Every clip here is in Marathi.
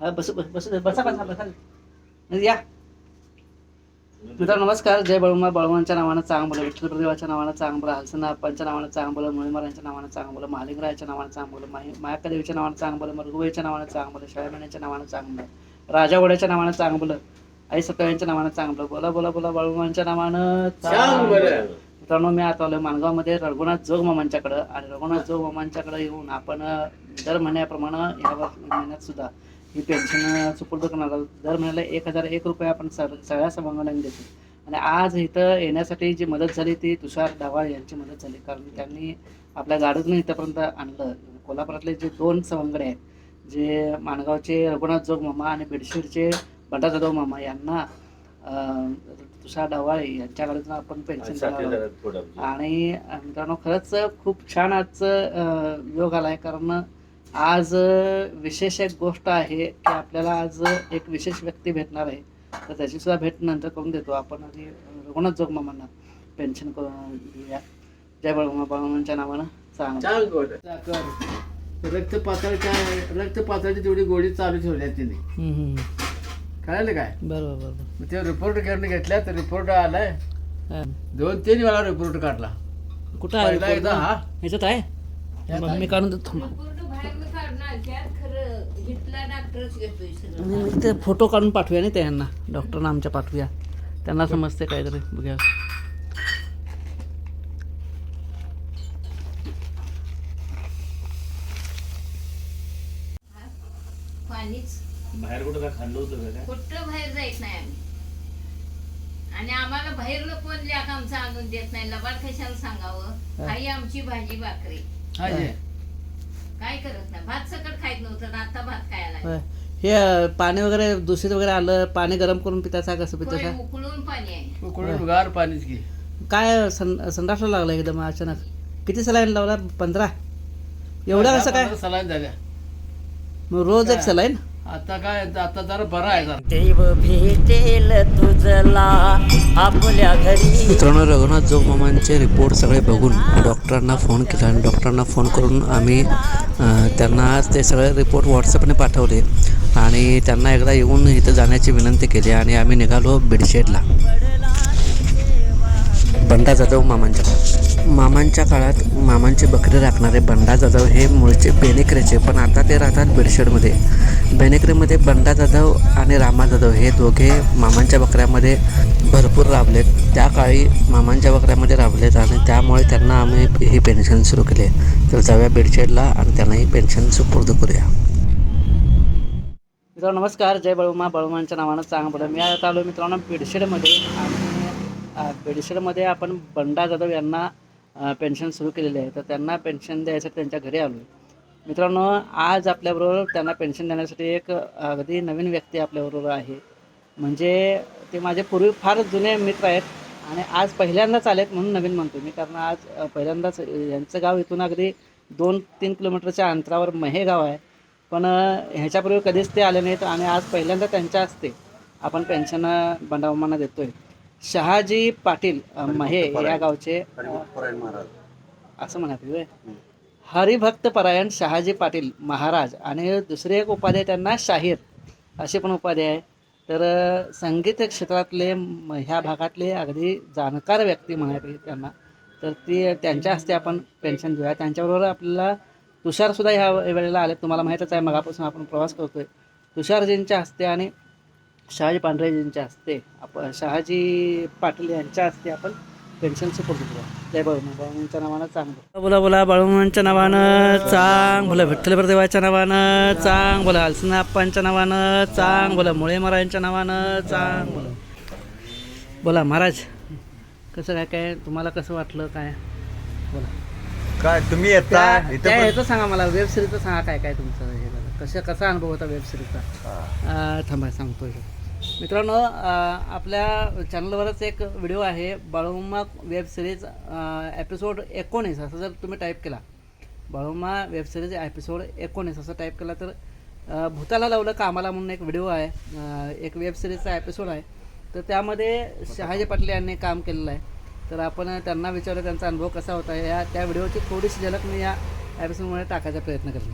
बस बस बस बसा बसा बसा. म्हणजे या. मित्रांनो नमस्कार. जय बळमा बळवंच्या नावानं चांग बोला विठ्ठल प्रदेवाच्या नावानं चांग बोला हलसना अप्पांच्या नावानं चांग बोला मुळीमारांच्या नावानं चांग बोला महालिंगरायाच्या नावानं चांग बोला मायाकादेवीच्या नावानं चांग बोला मरगुबाईच्या नावानं चांग बोला नावानं चांग बोला राजावड्याच्या नावानं चांग बोला आई सकाळ्यांच्या नावानं चांग बोला बोला बोला बळवंच्या नावानं चांग बोला मित्रांनो मी आता आलो माणगावमध्ये. रघुनाथ जोग मामांच्याकडं. आणि रघुनाथ जोग मामांच्याकडं येऊन आपण दर महिन्याप्रमाणे या महिन्यात सुद्धा ही पेन्शन सुपूर्द करणार आहोत. दर महिन्याला एक हजार एक रुपये आपण सग सगळ्या सभांगणांना देतो आणि आज इथं येण्यासाठी जी मदत झाली ती तुषार डावाळ यांची मदत झाली. कारण त्यांनी आपल्या गाडीतून इथंपर्यंत आणलं. कोल्हापुरातले जे दोन सवंगडे आहेत जे माणगावचे रघुनाथ जोग मामा आणि बेडशीडचे बंडा जाधव मामा यांना तुषार डावाळे यांच्या गाडीतून आपण पेन्शन आहोत. आणि मित्रांनो खरंच खूप छान आजचं योग आलाय. कारण आज विशेष एक गोष्ट आहे की आपल्याला आज एक विशेष व्यक्ती भेटणार आहे. तर त्याची सुद्धा भेट नंतर करून देतो. आपण आधी रघुनाथ जोग मामांना पेन्शन करून देऊया. जय बळमा बळमांच्या नावानं चांग साखर. रक्त पातळच्या रक्त पातळची तेवढी गोळी चालू ठेवली आहे तिने. कळालं काय? बरोबर बरोबर. मग ते रिपोर्ट करून घेतल्या तर रिपोर्ट आलाय. दोन तीन वेळा रिपोर्ट काढला. कुठं आहे पहिला एकदा हा. ह्याच्यात आहे? मग मी काढून देतो थांबा. रिपोर्ट बाहेर काढणार त्यात खरं घेतला डॉक्टरच घेतोय सगळं. आणि मग ते फोटो काढून पाठवूया ना त्यांना. डॉक्टरना आमच्या पाठवूया. त्यांना समजते काहीतरी. बघूया. पाणीच. बाहेर कुठं काय खाल्लं होतं का काय? कुठं बाहेर जायत नाही आम्ही. आणि आम्हाला बाहेर कोण लेख आमचं आणून देत नाही लबाड कशाला सांगावं? आई आमची भाजी भाकरी. हा जे. काय करत नाही. भात सकट खायत नव्हतं ना आता भात खायला होय. हे. अ, पाणी वगैरे दूषित वगैरे आलं पाणी गरम करून पितासा कसं होय, पितासा? उकळून पाणी आहे. उकळून गार पाणीच घे. काय सं संडासला लागलं एकदम अचानक? किती सलाईन लावला? पंधरा? एवढा कसं काय? सलाईन झाल्या मग रोज एक सलाईन? आता काय आता जरा बरं आहे जरा. देव भेटेल तुझला आपल्या घरी. मित्रांनो रघुनाथ जोग मामांचे रिपोर्ट सगळे बघून डॉक्टरांना फोन केला आणि डॉक्टरांना फोन करून आम्ही अ, त्यांना ते सगळे रिपोर्ट व्हॉट्सअपने पाठवले आणि त्यांना एकदा येऊन इथं जाण्याची विनंती केली आणि आम्ही निघालो बेडशेडला बंडा जाधव मामांच्या. मामांच्या काळात मामांची बकरी राखणारे बंडा जाधव हे मूळचे बेनेकरेचे पण आता ते राहतात बेडशेडमध्ये. बेनेकरेमध्ये बंडा जाधव आणि रामा जाधव हे दोघे मामांच्या बकऱ्यामध्ये भरपूर राबलेत. त्या काळी मामांच्या बकऱ्यामध्ये राबलेत आणि त्यामुळे त्यांना आम्ही हे पेन्शन सुरू केले तर जाऊया बेडशेडला आणि त्यांना ही पेन्शन सुपूर्द करूया. मित्रांनो नमस्कार. जय बळुमा. बळुमांच्या नावानं चांगलं बोला मी आता आलो मित्रांनो बेडशेडमध्ये आणि बेडशेडमध्ये आपण बंडा जाधव यांना पेन्शन सुरू केलेले आहे. तर त्यांना पेन्शन द्यायसाठी त्यांच्या घरी आलो मित्रांनो आज आपल्याबरोबर त्यांना पेन्शन देण्यासाठी एक अगदी नवीन व्यक्ती आपल्याबरोबर आहे. म्हणजे ते माझे पूर्वी फार जुने मित्र आहेत आणि आज पहिल्यांदाच आलेत म्हणून नवीन म्हणतो मी. कारण आज पहिल्यांदाच यांचं गाव इथून अगदी दोन तीन किलोमीटरच्या अंतरावर महे गाव आहे. पण ह्याच्यापूर्वी कधीच ते आले नाहीत आणि आज पहिल्यांदा त्यांच्या हस्ते आपण पेन्शन बनावामाना देतो आहे शहाजी पाटील महे या गावचे असं म्हणत. हरिभक्त परायण शहाजी पाटील महाराज आणि दुसरी एक उपाधी आहे त्यांना शाहीर अशी पण उपाधी आहे. तर संगीत क्षेत्रातले ह्या भागातले अगदी जाणकार व्यक्ती म्हणायचे त्यांना. तर ती त्यांच्या हस्ते आपण पेन्शन देऊया त्यांच्याबरोबर आपल्याला तुषारसुद्धा ह्या वेळेला आले तुम्हाला माहीतच आहे मगापासून आपण प्रवास करतोय. तुषारजींच्या हस्ते आणि शहाजी पांढरेजींच्या हस्ते आपण शहाजी पाटील यांच्या हस्ते आपण पेन्शन सुपूर्द करूया जय बाळूमा बाळूमांच्या नावानं चांग बोला बोला बाळूमांच्या नावानं चांग. बोला विठ्ठल देवाच्या नावानं चांग. बोला अलसना अप्पांच्या नावानं चांग. बोला मुळे महाराजांच्या नावानं चांग. बोला. बोला महाराज कसं काय काय तुम्हाला कसं वाटलं काय? बोला. काय तुम्ही येता? ह्याचं सांगा मला वेब सिरीजचं सांगा काय काय तुमचं हे कसं कसा अनुभव होता वेब सिरीजचा थांबा सांगतो. मित्रांनो आपल्या चॅनलवरच एक व्हिडिओ आहे बाळूमा वेब सिरीज एपिसोड एकोणीस असं जर तुम्ही टाईप केला. बाळूमा वेब सिरीज एपिसोड एकोणीस असं टाईप केला तर भूताला लावलं कामाला म्हणून एक व्हिडिओ आहे एक वेब सिरीजचा एपिसोड आहे. तर त्यामध्ये शहाजी पाटील यांनी काम केलेलं आहे. तर आपण त्यांना विचारलं त्यांचा अनुभव कसा होता या त्या व्हिडिओची थोडीशी झलक मी या एपिसोडमध्ये टाकायचा प्रयत्न करेन.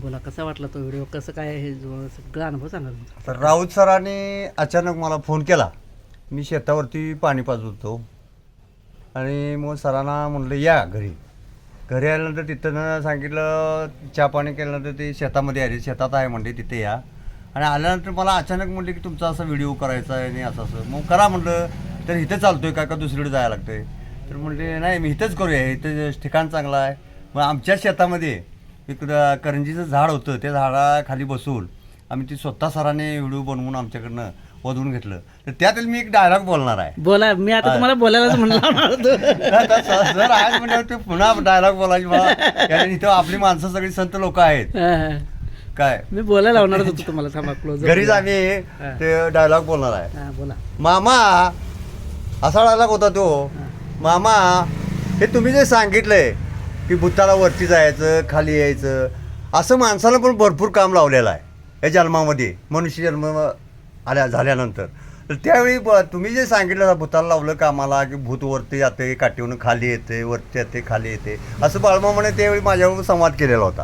बोला कसा वाटला तो व्हिडिओ कसं काय हे जो सगळा अनुभव सांगा तुमचा. तर राऊत सरांनी अचानक मला फोन केला. मी शेतावरती पाणी पाजत होतो आणि मग सरांना म्हणलं या घरी. घरी आल्यानंतर तिथं सांगितलं चहा पाणी केल्यानंतर ते शेतामध्ये आले शेतात आहे म्हणले तिथे या. आणि आल्यानंतर मला अचानक म्हणले की तुमचा असा व्हिडिओ करायचा आहे आणि असं असं. मग करा म्हणलं तर इथं चालतोय का का दुसरीकडे जायला लागतंय? तर म्हणले नाही मी इथंच करूया इथं ठिकाण चांगलं आहे. मग आमच्या शेतामध्ये इकडं करंजीचं झाड होतं त्या झाडाखाली बसून आम्ही ती स्वतः सरांनी व्हिडिओ बनवून आमच्याकडनं वधवून घेतलं. तर त्यातील मी एक डायलॉग बोलणार आहे. बोला मी आता तुम्हाला बोलायलाच म्हणलं सर आज म्हणजे ते पुन्हा डायलॉग बोलायची मला. कारण इथं आपली माणसं सगळी संत लोक आहेत. काय? मी बोलायला लावणारच होतो तुम्हाला थांबा क्लोज घरीच आम्ही ते डायलॉग बोलणार आहे. बोला. मामा असा डायलॉग होता तो. मामा हे तुम्ही जे सांगितलंय की भूताला वरती जायचं खाली यायचं. असं माणसाला पण भरपूर काम लावलेलं आहे. या जन्मामध्ये मनुष्य जन्म आल्या झाल्यानंतर. तर त्यावेळी ब- तुम्ही जे सांगितलं भूताला लावलं कामाला की भूत वरती जाते काठीवरून खाली येते वरती येते खाली येते. असं बाळमामाने त्यावेळी माझ्यावर संवाद केलेला होता.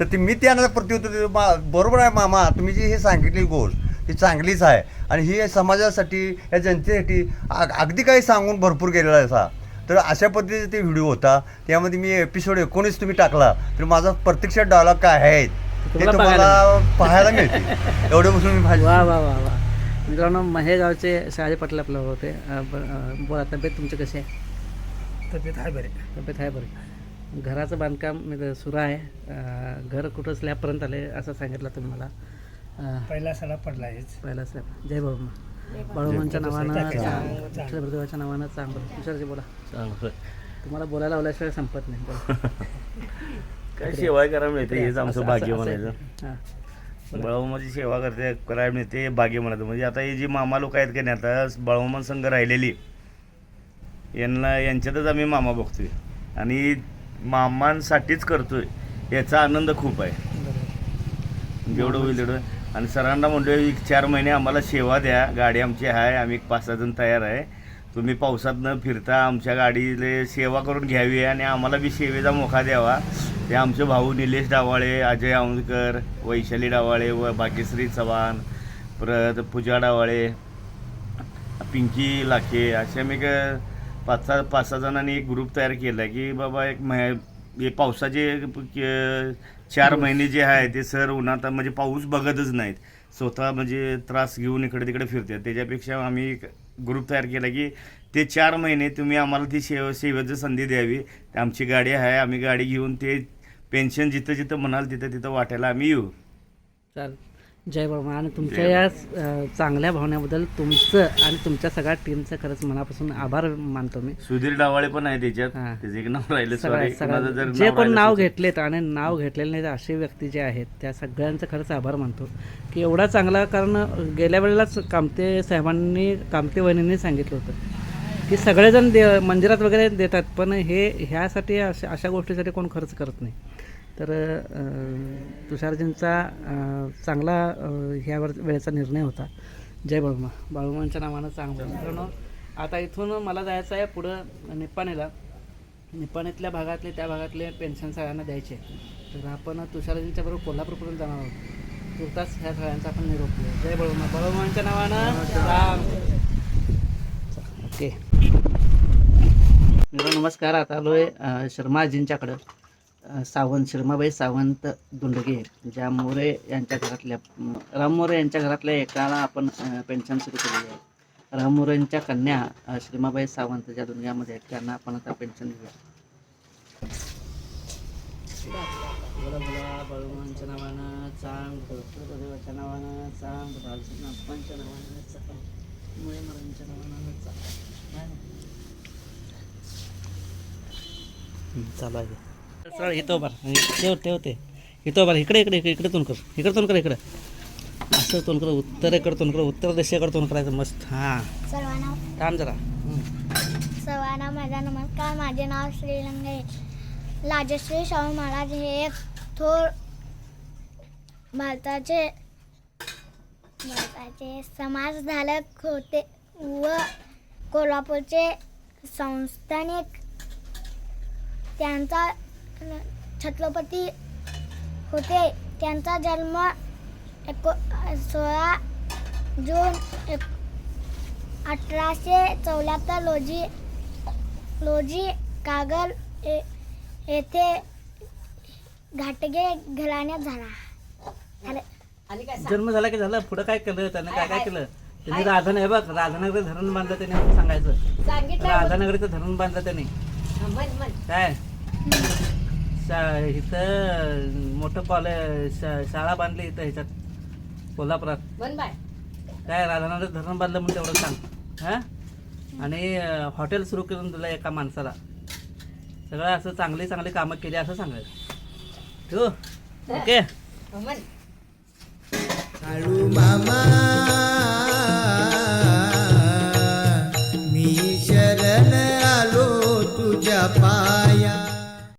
तर ते मी त्यांना प्रत्युत्तर बरोबर आहे मामा तुम्ही जी हे सांगितली गोष्ट ती चांगलीच आहे. आणि ही समाजासाठी या जनतेसाठी अग- अगदी काही सांगून भरपूर केलेला आहे असा तर अशा पद्धतीचे ते व्हिडिओ होता. त्यामध्ये मी एपिसोड एकोणीस तुम्ही टाकला तर माझा प्रत्यक्षात डायलॉग काय आहेत ते तुम्हाला पाहायला मिळते एवढे बसून मी पाहिजे वा वा वा वा. मित्रांनो महेगावचे शहाजी पाटील आपलं होते बोला तब्येत तुमची कशी आहे? तब्येत आहे बरे. तब्येत आहे बरं. घराचं बांधकाम म्हणजे सुरू आहे. घर कुठं स्लॅबपर्यंत आले असं सांगितलं तुम्ही मला. पहिला सला पडला आहेच पहिला स्लॅब. जय बाळूमा बाळूमांच्या नावानं देवाच्या नावानं चांगलं. तुषारजी बोला. तुम्हाला बोलायला लावल्याशिवाय संपत नाही. बोला काय सेवा करायला मिळते? हेच आमचं भाग्य म्हणायचं. हां. बळवमाची सेवा करते करायला मिळते हे भाग्य म्हणायचं. म्हणजे आता हे जी मामा लोक आहेत का नाही आता बळवमान संघ राहिलेली यांना यांच्यातच आम्ही मामा बघतोय. आणि मामांसाठीच करतोय. याचा आनंद खूप आहे. जेवढं होईल तेवढं. आणि सरांना म्हणलो एक चार महिने आम्हाला सेवा द्या. गाडी आमची आहे आम्ही एक पाच सहा जण तयार आहे. तुम्ही पावसात न फिरता. आमच्या गाडीले सेवा करून घ्यावी आणि आम्हाला बी सेवेचा मोका द्यावा. ते आमचे भाऊ निलेश डावाळे अजय औंधकर वैशाली डावाळे व भाग्यश्री चव्हाण परत पूजा डावाळे पिंकी लाखे असे आम्ही क- पाच सहा पाच सहा जणांनी एक ग्रुप तयार केला की बाबा एक मह हे पावसाचे चार महिने जे आहे ते सर उन्हात म्हणजे पाऊस बघतच नाहीत. स्वतः म्हणजे त्रास घेऊन इकडे तिकडे फिरतात. त्याच्यापेक्षा आम्ही एक ग्रुप तयार केला की ते चार महिने तुम्ही आम्हाला ती सेव सेवेची संधी द्यावी. आमची गाडी आहे आम्ही गाडी घेऊन ते पेन्शन जिथं जिथं म्हणाल तिथं तिथं वाटायला आम्ही येऊ. चाल जय बाबा आणि तुमच्या या चांगल्या भावनेबद्दल तुमचं आणि तुमच्या सगळ्या टीमचं खरंच मनापासून आभार मानतो मी. सुधीर डावाळे पण आहे त्याच्यात. त्याचं एक नाव राहिलं सगळ्या जे राहिलं नाव घेतलेत आणि नाव घेतलेले नाहीत असे व्यक्ती जे आहेत त्या सगळ्यांचं खरंच आभार मानतो. की एवढा चांगला कारण गेल्या वेळेलाच कामते साहेबांनी कामते वहिनींनी सांगितलं होतं. की सगळेजण दे मंदिरात वगैरे देतात पण हे ह्यासाठी अशा अशा गोष्टीसाठी कोण खर्च करत नाही. तर तुषारजींचा चांगला ह्यावर वेळेचा निर्णय होता. जय बाळूमा. बाळूमांच्या नावानं चांगलं मित्रांनो आता इथून मला जायचं आहे पुढं निप्पाणीला. निप्पाणीतल्या भागातले त्या भागातले पेन्शन सगळ्यांना द्यायचे. तर आपण तुषारजींच्या बरोबर कोल्हापूरपर्यंत जाणार आहोत. तुर्तास ह्या सगळ्यांचा आपण निरोप घेऊ जय बळुमा. बळुमांच्या नावानं ओके. नमस्कार. आता आलो आहे शर्माजींच्याकडं. सावंत शर्माबाई सावंत दुंडगे ज्या मोरे यांच्या घरातल्या राम मोरे यांच्या घरातल्या एकाला आपण पेन्शन सुरू केलेली आहे. राम मोरेंच्या कन्या श्रीमाबाई सावंत ज्या दुनियामध्ये आहेत त्यांना आपण आता पेन्शन देऊया. नावानं चालू आहे. सर इथं बरं ठेव ठेव ते. इथं बरं इकडे इकडे इकडे तोंड कर. इकडे तोंड कर इकडे. असं तोंड कर उत्तरेकडे तोंड कर उत्तर दिशेकडे तोंड करायचं मस्त. हां. सर्वांना. थांब जरा. सर्वांना माझा नमस्कार. माझे नाव श्रीरंगे. राजश्री शाहू महाराज हे एक थोर भारताचे भारताचे समाजधारक होते व कोल्हापूरचे संस्थानिक. त्यांचा छत्रपती होते. त्यांचा जन्म एको सोळा जून एक अठराशे चौऱ्याहत्तर रोजी रोजी कागल येथे घाटगे घराण्यात झाला. जन्म झाला की झालं? पुढं काय केलं त्यानं? काय काय केलं? त्यांनी राधान हे बघ राधानगर धरण बांधलं त्याने सांगायचं. राधानगरीचं धरण बांधलं त्याने. काय? शा इथं मोठं कॉलेज शाळा बांधली इथं ह्याच्यात कोल्हापुरात. काय राधानगर धरण बांधलं म्हणून तेवढं सांग. हा? आणि अं, हॉटेल सुरू करून दिलं एका माणसाला. सगळं असं चांगली चांगली कामं केली असं सांगायचं. ठेवू? ओके. काळू मामा